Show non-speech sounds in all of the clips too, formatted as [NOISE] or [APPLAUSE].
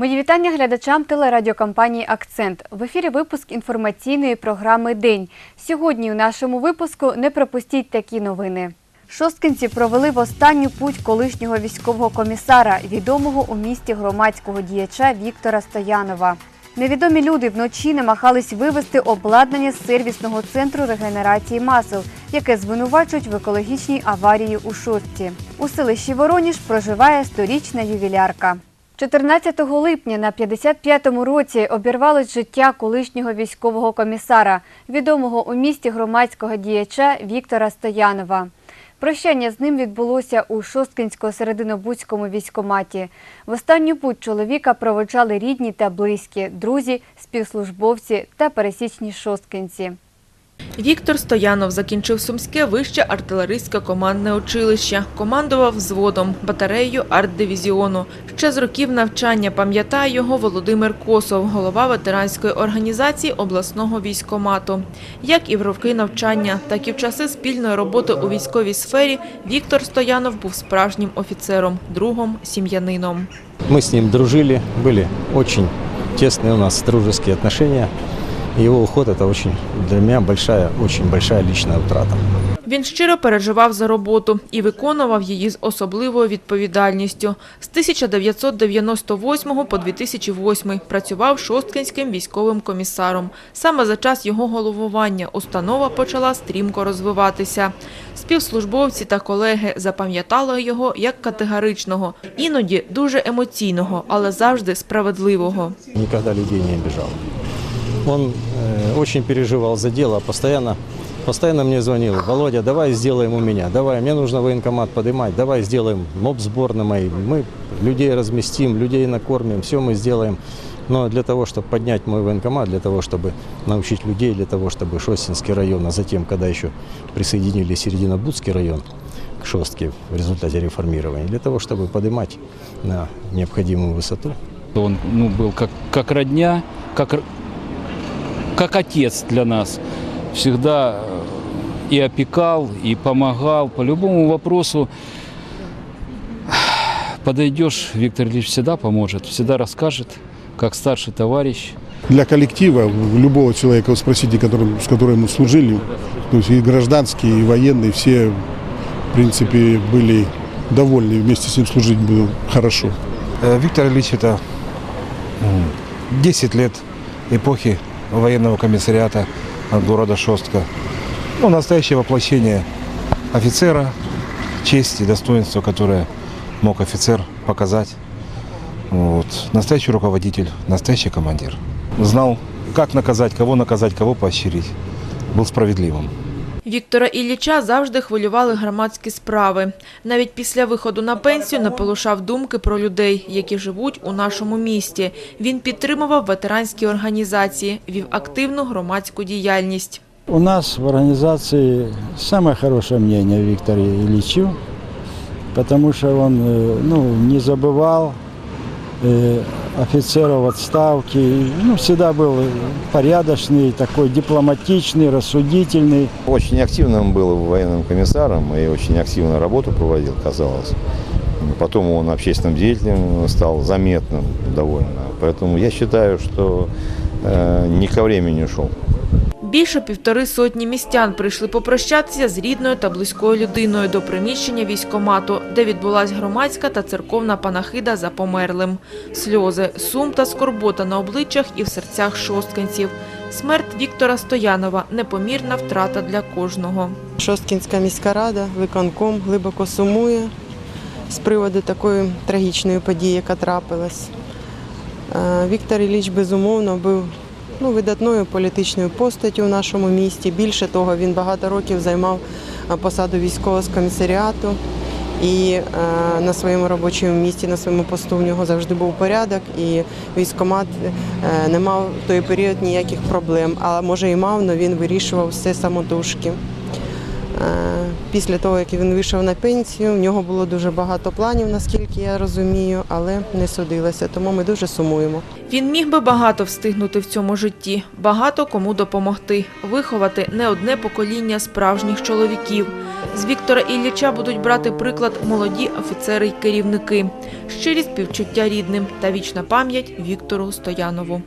Мої вітання глядачам телерадіокомпанії Акцент. В ефірі випуск інформаційної програми День. Сьогодні у нашому випуску не пропустіть такі новини. Шосткинці провели в останню путь колишнього військового комісара, відомого у місті громадського діяча Віктора Стоянова. Невідомі люди вночі намагались вивезти обладнання з сервісного центру регенерації масел, яке звинувачують в екологічній аварії у шостці. У селищі Вороніж проживає сторічна ювілярка. 14 липня на 55-му році обірвалось життя колишнього військового комісара, відомого у місті громадського діяча Віктора Стоянова. Прощання з ним відбулося у Шосткинсько-серединобудському військоматі. В останню путь чоловіка проводжали рідні та близькі, друзі, співслужбовці та пересічні шосткинці. Віктор Стоянов закінчив Сумське вище артилерійське командне училище. Командував взводом, батареєю арт-дивізіону. Ще з років навчання пам'ятає його Володимир Косов, голова ветеранської організації обласного військомату. Як і в роки навчання, так і в часи спільної роботи у військовій сфері Віктор Стоянов був справжнім офіцером, другом, сім'янином. Мы с ним дружили, были очень тесные у нас дружеские отношения. Его уход – это очень для меня большая, очень большая личная утрата. Він щиро переживав за роботу і виконував її з особливою відповідальністю. З 1998 по 2008 працював Шосткинським військовим комісаром. Саме за час його головування установа почала стрімко розвиватися. Співслужбовці та колеги запам'ятали його як категоричного, іноді дуже емоційного, але завжди справедливого. Никогда людей не обижал. Он э, очень переживал за дело, постоянно, постоянно мне звонил. Володя, давай сделаем у меня, давай, мне нужно военкомат поднимать, давай сделаем моб сборной моей. Мы людей разместим, людей накормим, все мы сделаем. Но для того, чтобы поднять мой военкомат, для того, чтобы научить людей, для того, чтобы Шостинский район, а затем, когда еще присоединили Серединобудский район к Шостке в результате реформирования, для того, чтобы поднимать на необходимую высоту, Он ну, был как, как родня, как, как отец для нас. Всегда э, и опекал, и помогал по любому вопросу. [SIGHS] Подойдешь, Виктор Ильич всегда поможет, всегда расскажет, как старший товарищ. для коллектива, любого человека, вы спросите, которым, с которым мы служили, то есть и гражданские, и военные, все, в принципе, были довольны, вместе с ним служить было хорошо. Э, Виктор Ильич это м, 10 лет эпохи военного комиссариата города Шостка. Ну, настоящее воплощение офицера, честь и достоинство, которое мог офицер показать. Вот. Настоящий руководитель, настоящий командир. Знал, как наказать, кого наказать, кого поощрить. Был справедливым. Віктора Ілліча завжди хвилювали громадські справи. Навіть після виходу на пенсію не полишав думки про людей, які живуть у нашому місті. Він підтримував ветеранські організації, вів активну громадську діяльність. У нас в организации самое хорошее мнение о Викторе Ильичу, потому что э, ну, не забывал э, офицеров отставки, ну, всегда был порядочный, такой дипломатичный, рассудительный. Очень активным был военным комиссаром и очень активно работу проводил, казалось. Потом он общественным деятелем стал заметным довольно. Поэтому я считаю, что э, не ко времени ушел. Більше півтори сотні містян прийшли попрощатися з рідною та близькою людиною до приміщення військомату, де відбулась громадська та церковна панахида за померлим. Сльози, сум та скорбота на обличчях і в серцях шосткинців. Смерть Віктора Стоянова – непомірна втрата для кожного. Шосткінська міська рада, виконком глибоко сумує з приводу такої трагічної події, яка трапилась. Е, Віктор Ілліч, безумовно, був ну, видатною політичною постаттю в нашому місті. Більше того, він багато років займав е, посаду військового з комісаріату. І е, на своєму робочому місці, на своєму посту в нього завжди був порядок, і військомат е, не мав в той період ніяких проблем. А може і мав, але він вирішував все самотужки. Е, Після того, як він вийшов на пенсію, в нього було дуже багато планів, наскільки я розумію, але не судилося. Тому ми дуже сумуємо. Він міг би багато встигнути в цьому житті, багато кому допомогти, виховати не одне покоління справжніх чоловіків. З Віктора Ілліча будуть брати приклад молоді офіцери й керівники, щирі співчуття рідним та вічна пам'ять Віктору Стоянову.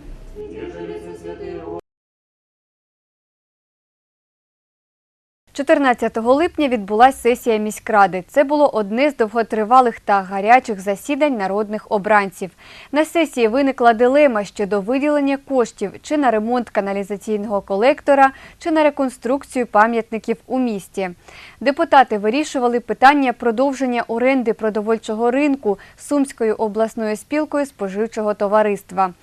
14 липня відбулася сесія міськради. Це було одне з довготривалих та гарячих засідань народних обранців. На сесії виникла дилема щодо виділення коштів чи на ремонт каналізаційного колектора, чи на реконструкцію пам'ятників у місті. Депутати вирішували питання продовження оренди продовольчого ринку Сумською обласною спілкою споживчого товариства.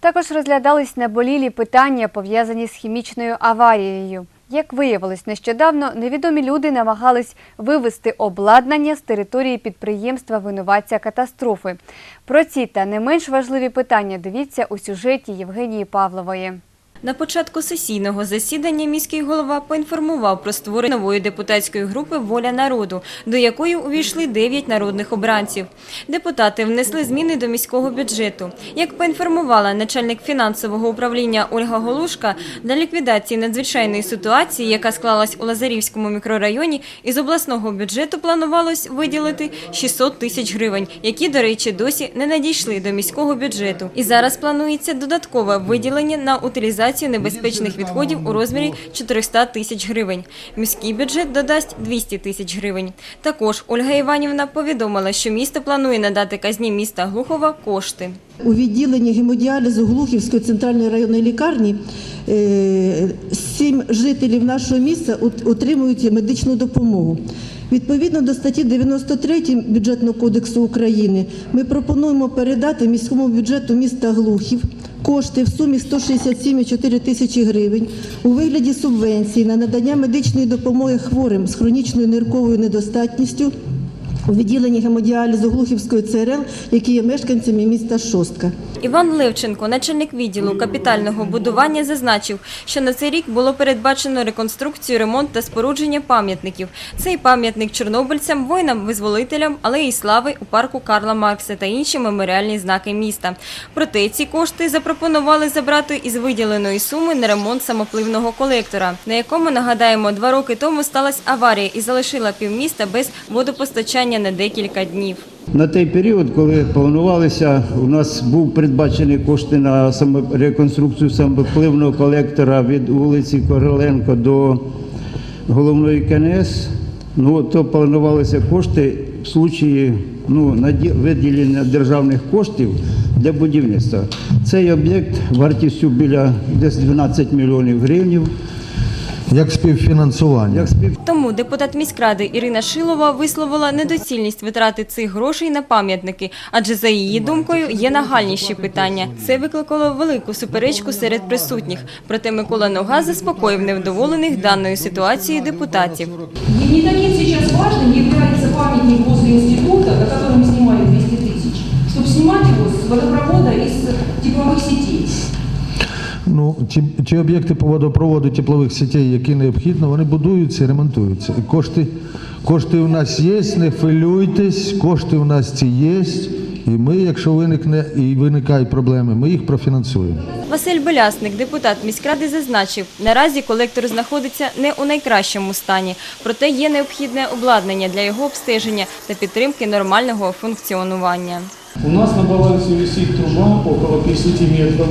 Також розглядались наболілі питання, пов'язані з хімічною аварією. Як виявилось нещодавно, невідомі люди намагались вивести обладнання з території підприємства винуватця катастрофи. Про ці та не менш важливі питання дивіться у сюжеті Євгенії Павлової. На початку сесійного засідання міський голова поінформував про створення нової депутатської групи Воля народу, до якої увійшли 9 народних обранців. Депутати внесли зміни до міського бюджету. Як поінформувала начальник фінансового управління Ольга Голушка, для ліквідації надзвичайної ситуації, яка склалась у Лазарівському мікрорайоні, із обласного бюджету планувалось виділити 600 тисяч гривень, які, до речі, досі не надійшли до міського бюджету. І зараз планується додаткове виділення на утилізацію небезпечних відходів у розмірі 400 тисяч гривень. Міський бюджет додасть 200 тисяч гривень. Також Ольга Іванівна повідомила, що місто планує надати казні міста Глухова кошти. У відділенні гемодіалізу Глухівської центральної районної лікарні е, сім жителів нашого міста от- отримують медичну допомогу. Відповідно до статті 93 бюджетного кодексу України, ми пропонуємо передати міському бюджету міста Глухів кошти в сумі 167,4 тисячі гривень у вигляді субвенції на надання медичної допомоги хворим з хронічною нирковою недостатністю у відділенні гемодіалізу Глухівської ЦРЛ, які є мешканцями міста Шостка. Іван Левченко, начальник відділу капітального будування, зазначив, що на цей рік було передбачено реконструкцію, ремонт та спорудження пам'ятників. Цей пам'ятник чорнобильцям, воїнам-визволителям, алеї слави у парку Карла Маркса та інші меморіальні знаки міста. Проте ці кошти запропонували забрати із виділеної суми на ремонт самопливного колектора, на якому, нагадаємо, два роки тому сталася аварія і залишила півміста без водопостачання на декілька днів. На той період, коли планувалися, у нас був передбачені кошти на реконструкцію самопливного колектора від вулиці Короленко до головної КНС. Ну, то планувалися кошти в случаї ну, виділення державних коштів для будівництва. Цей об'єкт вартістю біля десь 12 мільйонів гривень Як співфінансування. Як спів... Тому депутат міськради Ірина Шилова висловила недоцільність витрати цих грошей на пам'ятники, адже за її думкою є нагальніші питання. Це викликало велику суперечку серед присутніх. Проте Микола Нога заспокоїв невдоволених даною ситуацією депутатів. И не таким сейчас важным является памятник возле института, на котором снимали 200 тысяч, чтобы снимать его с водопровода и с тепловых сетей. Ну, ті, ті об'єкти по водопроводу теплових сетей, які необхідно, вони будуються і ремонтуються. Кошти, кошти у нас є, не хвилюйтесь, кошти у нас ці є. І ми, якщо виникне і виникають проблеми, ми їх профінансуємо. Василь Белясник, депутат міськради, зазначив, наразі колектор знаходиться не у найкращому стані, проте є необхідне обладнання для його обстеження та підтримки нормального функціонування. У нас на балансе висит труба около 50 метров,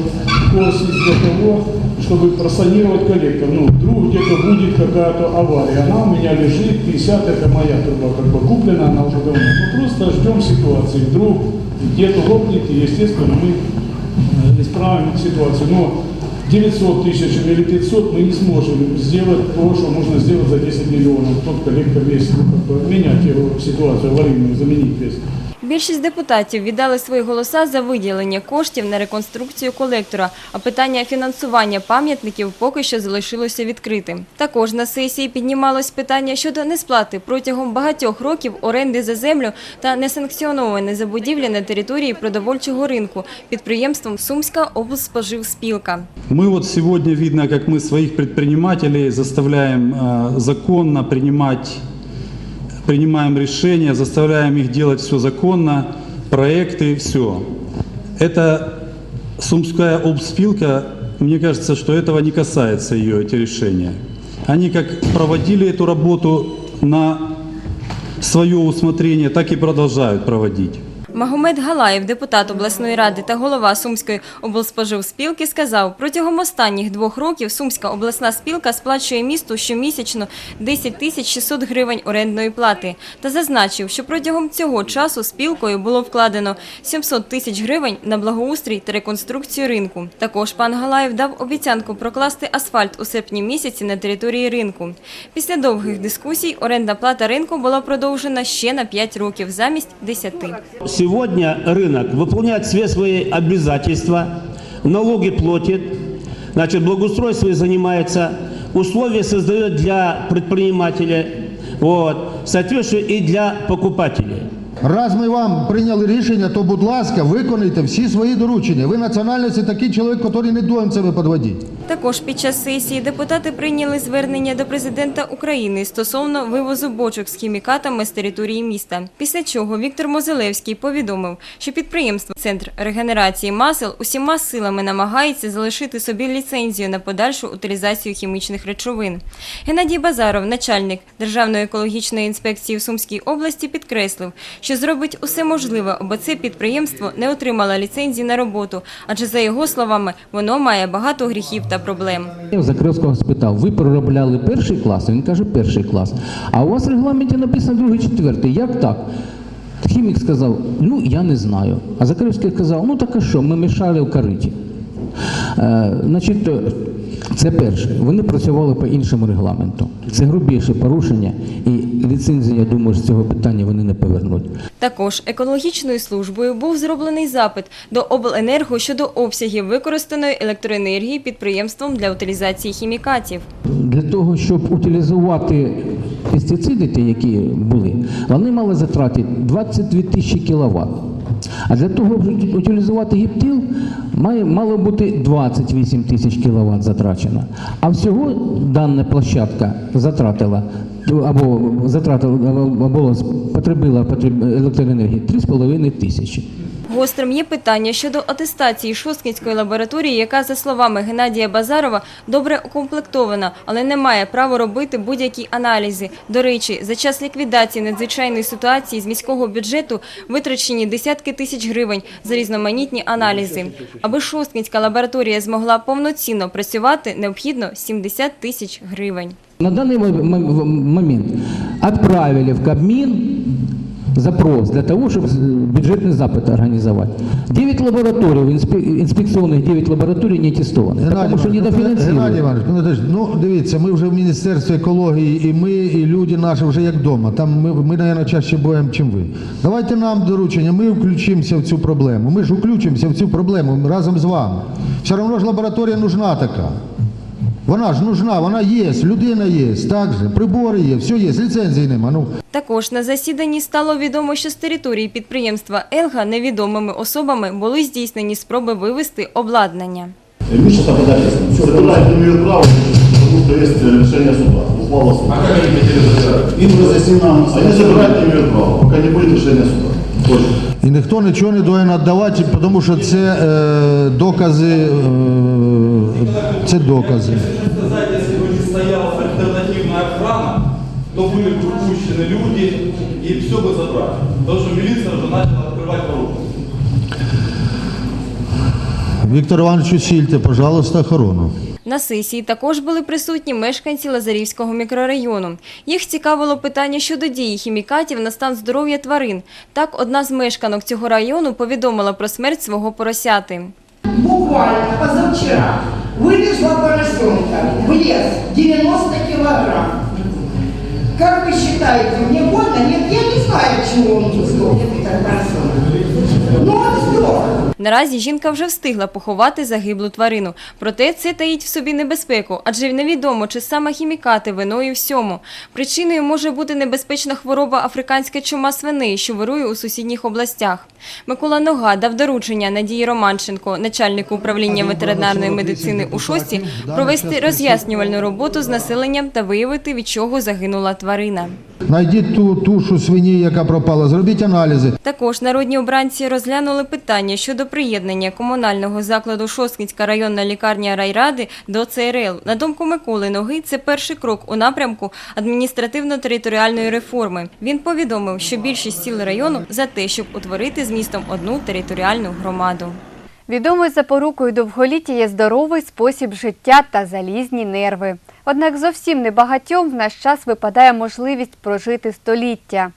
косить для того, чтобы просанировать коллектор. Ну, вдруг где-то будет какая-то авария. Она у меня лежит, 50 это моя труба, как бы куплена она уже давно. Мы просто ждем ситуации. Вдруг где-то лопнет, и, естественно, мы э, исправим ситуацию. Но 900 тысяч или 500 мы не сможем сделать то, что можно сделать за 10 миллионов. Тот коллектор весь, ну, как бы, менять его ситуацию аварийную, заменить весь. Більшість депутатів віддали свої голоса за виділення коштів на реконструкцію колектора, а питання фінансування пам'ятників поки що залишилося відкритим. Також на сесії піднімалось питання щодо несплати протягом багатьох років оренди за землю та несанкціонованої забудівлі на території продовольчого ринку підприємством Сумська облспоживспілка. Мы вот сегодня видно, как мы своих предпринимателей заставляем э, законно принимать, принимаем решения, заставляем их делать все законно, проекты, все. Это Сумская обспилка, мне кажется, что этого не касается ее, эти решения. Они как проводили эту работу на свое усмотрение, так и продолжают проводить. Магомед Галаєв, депутат обласної ради та голова Сумської облспоживспілки, сказав, протягом останніх двох років Сумська обласна спілка сплачує місту щомісячно 10 тисяч 600 гривень орендної плати та зазначив, що протягом цього часу спілкою було вкладено 700 тисяч гривень на благоустрій та реконструкцію ринку. Також пан Галаєв дав обіцянку прокласти асфальт у серпні місяці на території ринку. Після довгих дискусій орендна плата ринку була продовжена ще на 5 років замість 10. Сегодня рынок выполняет все свои обязательства, налоги платит, значит, благоустройством занимается, условия создает для предпринимателя, вот, соответственно, и для покупателей. Раз ми вам прийняли рішення, то, будь ласка, виконуйте всі свої доручення. Ви національності такий чоловік, який не доїм себе підводити. Також під час сесії депутати прийняли звернення до президента України стосовно вивозу бочок з хімікатами з території міста. Після чого Віктор Мозилевський повідомив, що підприємство Центр регенерації масел усіма силами намагається залишити собі ліцензію на подальшу утилізацію хімічних речовин. Геннадій Базаров, начальник Державної екологічної інспекції в Сумській області, підкреслив, що зробить усе можливе, аби це підприємство не отримало ліцензії на роботу, адже за його словами воно має багато гріхів та проблем. Я в Закревського спитав, ви проробляли перший клас? Він каже, перший клас. А у вас в регламенті написано другий, четвертий. Як так? Хімік сказав, ну я не знаю. А Закревський сказав, ну так а що, ми мішали в кариті. Е, значить, це перше. Вони працювали по іншому регламенту. Це грубіше порушення, і ліцензію, я думаю, з цього питання вони не повернуть. Також екологічною службою був зроблений запит до обленерго щодо обсягів використаної електроенергії підприємством для утилізації хімікатів. Для того, щоб утилізувати пестициди, ті, які були, вони мали затратити 22 тисячі кіловат. А для того, щоб утилізувати гіптил, має, мало бути 28 тисяч кіловат затрачено. А всього дана площадка затратила або затратила або потребила потреб- електроенергії 3,5 тисячі. Гострим є питання щодо атестації Шосткінської лабораторії, яка, за словами Геннадія Базарова, добре укомплектована, але не має права робити будь-які аналізи. До речі, за час ліквідації надзвичайної ситуації з міського бюджету витрачені десятки тисяч гривень за різноманітні аналізи. Аби Шосткінська лабораторія змогла повноцінно працювати, необхідно 70 тисяч гривень. На данный мо- мо- момент отправили в Кабмин запрос для того, чтобы бюджетный запад организовать. 9 лабораторий, инспе- инспекционных 9 лабораторий не тестованы, потому что Геннадій недофинансировали. Іванович, ну, подожди, ну дивіться, ми вже в Міністерстві екології, і ми, і люди наші вже як вдома. Там ми, ми мабуть, чаще боїмо, чим ви. Давайте нам доручення, ми включимося в цю проблему. Ми ж включимося в цю проблему разом з вами. Все одно ж лабораторія нужна така. Вона ж нужна, вона є, людина є, так же, прибори є, все є, ліцензії нема. Ну, Також на засіданні стало відомо, що з території підприємства «Елга» невідомими особами були здійснені спроби вивезти обладнання. Не имеют права, потому что есть решение суда. Ухвала суда. А как они хотели забирать? Им разъяснено. Они забирать не имеют права, пока не будет решения суда. Точно. І ніхто нічого не повинен віддавати, тому що це е, докази. Е, це докази. сказать, если бы не стояла альтернативная охрана, то были бы выпущены люди и все бы забрали. Потому что милиция уже начала открывать ворота. Віктор Іванович Усільте, пожалуйста, охорону. На сесії також були присутні мешканці Лазарівського мікрорайону. Їх цікавило питання щодо дії хімікатів на стан здоров'я тварин. Так, одна з мешканок цього району повідомила про смерть свого поросяти. Буквально позавчера вывезла поросенка в лес 90 килограмм. Как вы считаете, мне больно? Нет, я не знаю, чего он не сдох, этот поросенок. Но он сдох. Наразі жінка вже встигла поховати загиблу тварину. Проте це таїть в собі небезпеку, адже невідомо, чи саме хімікати виною всьому. Причиною може бути небезпечна хвороба африканська чума свиней, що вирує у сусідніх областях. Микола Нога дав доручення Надії Романченко, начальнику управління ветеринарної медицини у Шості, провести роз'яснювальну роботу з населенням та виявити, від чого загинула тварина. Найдіть ту тушу свині, яка пропала, зробіть аналізи. Також народні обранці розглянули питання щодо приєднання комунального закладу Шосткінська районна лікарня райради до ЦРЛ. На думку Миколи Ноги, це перший крок у напрямку адміністративно-територіальної реформи. Він повідомив, що більшість сіл району за те, щоб утворити з містом одну територіальну громаду. Відомою запорукою довголіття є здоровий спосіб життя та залізні нерви. Однак зовсім небагатьом в наш час випадає можливість прожити століття.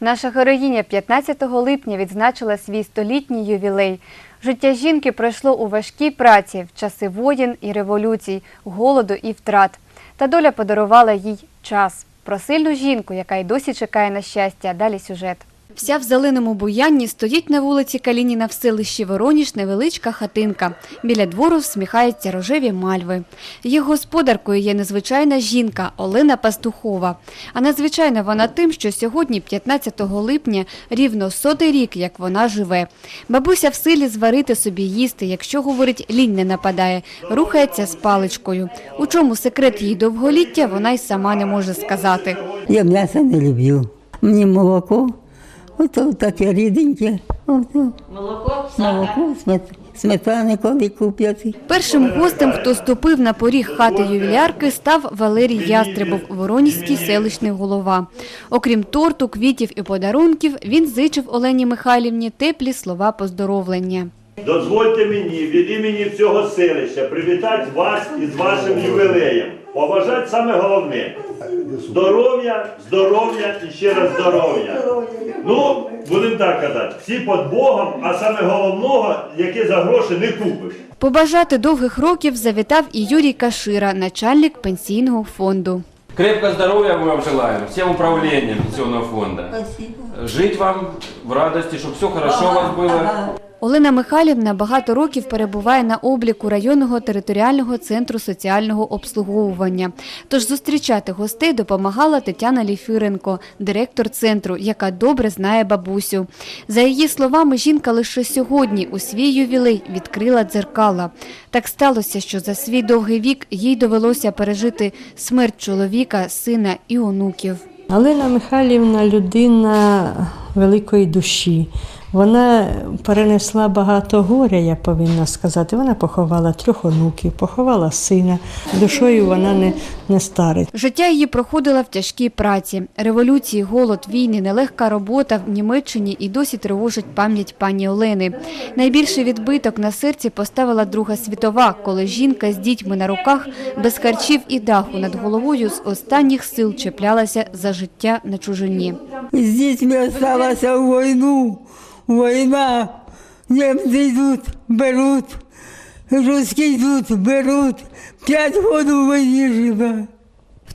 Наша героїня 15 липня відзначила свій столітній ювілей. Життя жінки пройшло у важкій праці в часи воєн і революцій, голоду і втрат. Та доля подарувала їй час. Про сильну жінку, яка й досі чекає на щастя. Далі сюжет. Вся в зеленому буянні стоїть на вулиці Калініна в селищі Вороніж невеличка хатинка. Біля двору всміхаються рожеві мальви. Їх господаркою є незвичайна жінка Олена Пастухова. А надзвичайна вона тим, що сьогодні, 15 липня, рівно сотий рік, як вона живе. Бабуся в силі зварити собі їсти, якщо, говорить, лінь не нападає, рухається з паличкою. У чому секрет її довголіття, вона й сама не може сказати. Я м'ясо не люблю. Мені молоко, ото таке ріденьке. Ото. Молоко, молоко сметани, коли куплять. Першим гостем, хто ступив на поріг хати ювілярки, став Валерій Ястребов, Воронізький селищний голова. Окрім торту, квітів і подарунків, він зичив Олені Михайлівні теплі слова поздоровлення. Дозвольте мені від імені всього селища привітати вас із вашим ювілеєм Побажати саме головне. Здоров'я, здоров'я і ще раз здоров'я. Ну, будемо так казати, всі під Богом, а саме головного, яке за гроші не купиш. Побажати довгих років завітав і Юрій Кашира, начальник пенсійного фонду. Крепкого здоровья мы вам желаем, всем управлением пенсионного фонда. Жить вам в радости, чтобы все хорошо у вас было. Олена Михайлівна багато років перебуває на обліку районного територіального центру соціального обслуговування. Тож зустрічати гостей допомагала Тетяна Ліфиренко, директор центру, яка добре знає бабусю. За її словами, жінка лише сьогодні у свій ювілей відкрила дзеркала. Так сталося, що за свій довгий вік їй довелося пережити смерть чоловіка, сина і онуків. Олена Михайлівна людина великої душі. Вона перенесла багато горя, я повинна сказати. Вона поховала трьох онуків, поховала сина. Душою вона не, не старить. Життя її проходило в тяжкій праці. Революції, голод, війни, нелегка робота в Німеччині і досі тривожить пам'ять пані Олени. Найбільший відбиток на серці поставила Друга світова, коли жінка з дітьми на руках, без харчів і даху над головою з останніх сил чіплялася за життя на чужині. З дітьми осталася в війну. Війна. Німці йдуть, беруть. Русські йдуть, беруть. П'ять годин в війні живе.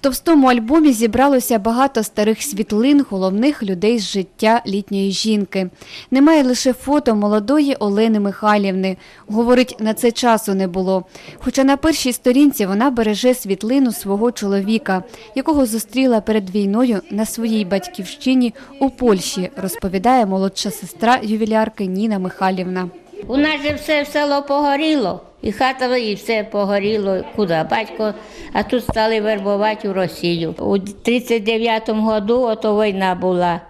Товстому альбомі зібралося багато старих світлин головних людей з життя літньої жінки. Немає лише фото молодої Олени Михайлівни. Говорить, на це часу не було. Хоча на першій сторінці вона береже світлину свого чоловіка, якого зустріла перед війною на своїй батьківщині у Польщі, розповідає молодша сестра ювілярки Ніна Михайлівна. У нас же все село погоріло, і хата, і все погоріло. Куди? Батько, а тут стали вербувати у Росію. У 39-му году ото війна була.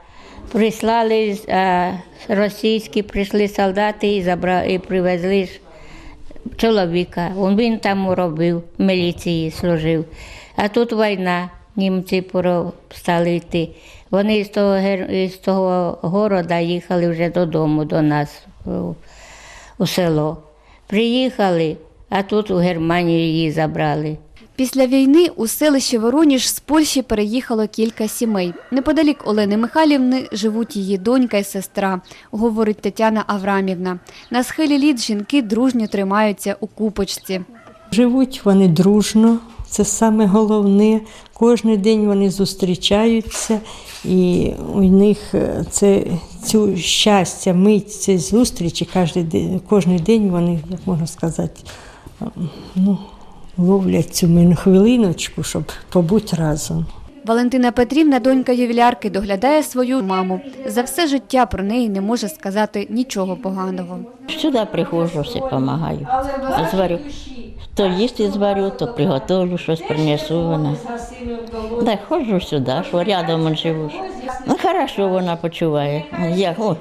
Прислали а, російські, прийшли солдати і, забра, і привезли чоловіка. Він там робив, в міліції служив. А тут війна, німці стали йти. Вони з того, із того города їхали вже додому до нас у- село. Приїхали, а тут у Германію її забрали. Після війни у селище Вороніж з Польщі переїхало кілька сімей. Неподалік Олени Михайлівни живуть її донька і сестра, говорить Тетяна Аврамівна. На схилі літ жінки дружньо тримаються у купочці. Живуть вони дружно, це саме головне. Кожен день вони зустрічаються, і у них е, це цю щастя, мить, цієї зустрічі кожен день, кожен день вони, як можна сказати, ну, ловлять цю хвилиночку, щоб побути разом. Валентина Петрівна, донька ювілярки, доглядає свою маму. За все життя про неї не може сказати нічого поганого. Сюди приходжу, все допомагаю. Зварю. То їсти зварю, то приготовлю, щось принесу вона. Да, ходжу сюди, що рядом живу. Ну, хорошо вона почуває. Як, о,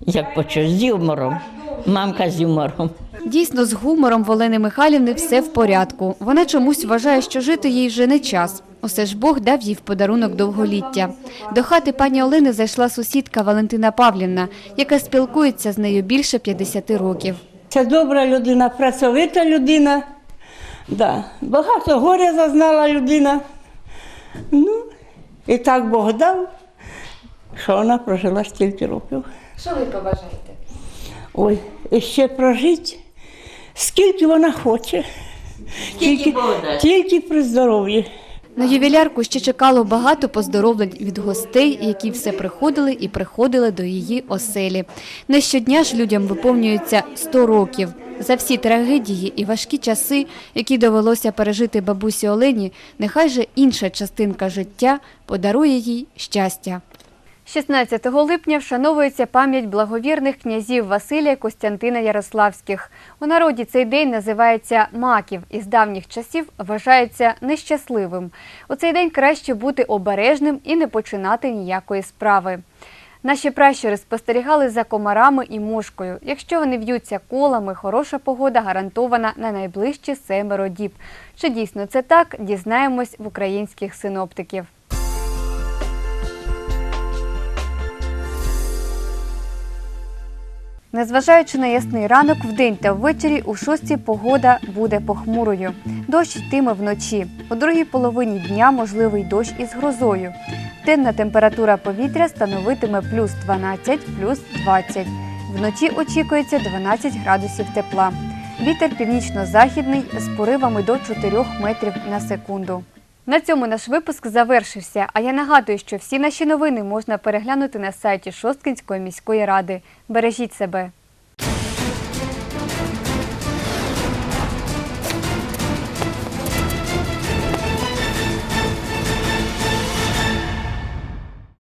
як почув, з юмором. Мамка з юмором. Дійсно, з гумором в Олени Михайлівни все в порядку. Вона чомусь вважає, що жити їй вже не час. Усе ж Бог дав їй в подарунок довголіття. До хати пані Олени зайшла сусідка Валентина Павлівна, яка спілкується з нею більше 50 років. Це добра людина, працьовита людина. Да. Багато горя зазнала людина. Ну, і так Бог дав, що вона прожила стільки років. Що ви побажаєте? Ой, і ще прожити, скільки вона хоче. Тільки, тільки при здоров'ї. На ювілярку ще чекало багато поздоровлень від гостей, які все приходили і приходили до її оселі. Не щодня ж людям виповнюється 100 років. За всі трагедії і важкі часи, які довелося пережити бабусі Олені, нехай же інша частинка життя подарує їй щастя. 16 липня вшановується пам'ять благовірних князів Василія Костянтина Ярославських. У народі цей день називається Маків і з давніх часів вважається нещасливим. У цей день краще бути обережним і не починати ніякої справи. Наші пращури спостерігали за комарами і мошкою. Якщо вони в'ються колами, хороша погода гарантована на найближчі семеро діб. Чи дійсно це так, дізнаємось в українських синоптиків. Незважаючи на ясний ранок, вдень та ввечері у шостій погода буде похмурою. Дощ йтиме вночі. У другій половині дня можливий дощ із грозою. Денна температура повітря становитиме плюс 12, плюс 20. Вночі очікується 12 градусів тепла. Вітер північно-західний з поривами до 4 метрів на секунду. На цьому наш випуск завершився. А я нагадую, що всі наші новини можна переглянути на сайті Шосткинської міської ради. Бережіть себе.